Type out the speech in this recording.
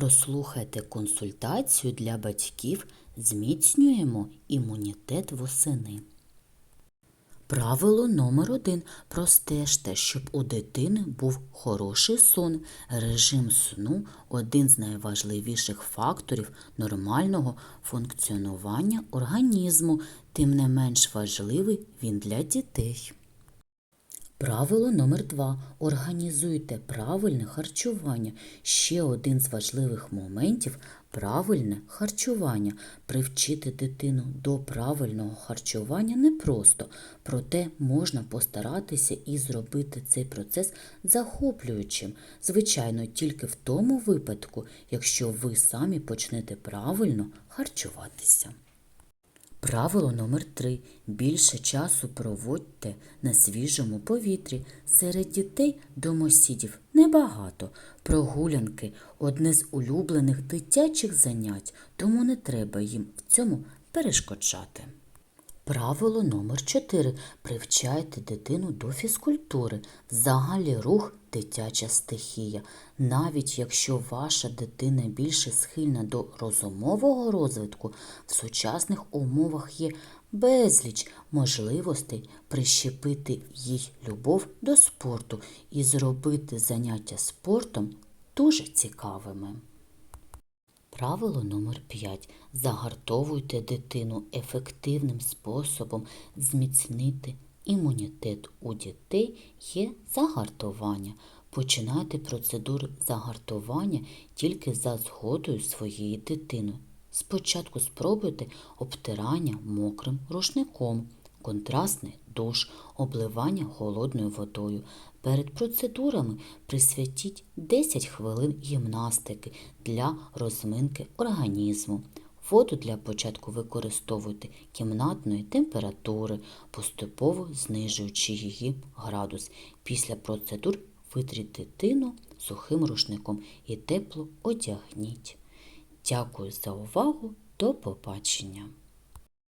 Прослухайте консультацію для батьків Зміцнюємо імунітет восени. Правило номер один. Простежте, щоб у дитини був хороший сон. Режим сну – один з найважливіших факторів нормального функціонування організму, тим не менш важливий він для дітей. Правило номер два. Організуйте правильне харчування. Ще один з важливих моментів – правильне харчування. Привчити дитину до правильного харчування непросто, проте можна постаратися і зробити цей процес захоплюючим. Звичайно, тільки в тому випадку, якщо ви самі почнете правильно харчуватися. Правило номер 3. Більше часу проводьте на свіжому повітрі. Серед дітей домосідів небагато. Прогулянки – одне з улюблених дитячих занять, тому не треба їм в цьому перешкоджати. Правило номер 4. Привчайте дитину до фізкультури. Взагалі рух – дитяча стихія. Навіть якщо ваша дитина більше схильна до розумового розвитку, в сучасних умовах є безліч можливостей прищепити їй любов до спорту і зробити заняття спортом дуже цікавими. Правило номер 5. Загартовуйте дитину ефективним способом зміцнити імунітет у дітей є загартування. Починайте процедури загартування тільки за згодою своєї дитини. Спочатку спробуйте обтирання мокрим рушником, контрастний душ, обливання холодною водою. Перед процедурами присвятіть 10 хвилин гімнастики для розминки організму. Воду для початку використовуйте кімнатної температури, поступово знижуючи її градус. Після процедур витріть дитину сухим рушником і тепло одягніть. Дякую за увагу. До побачення!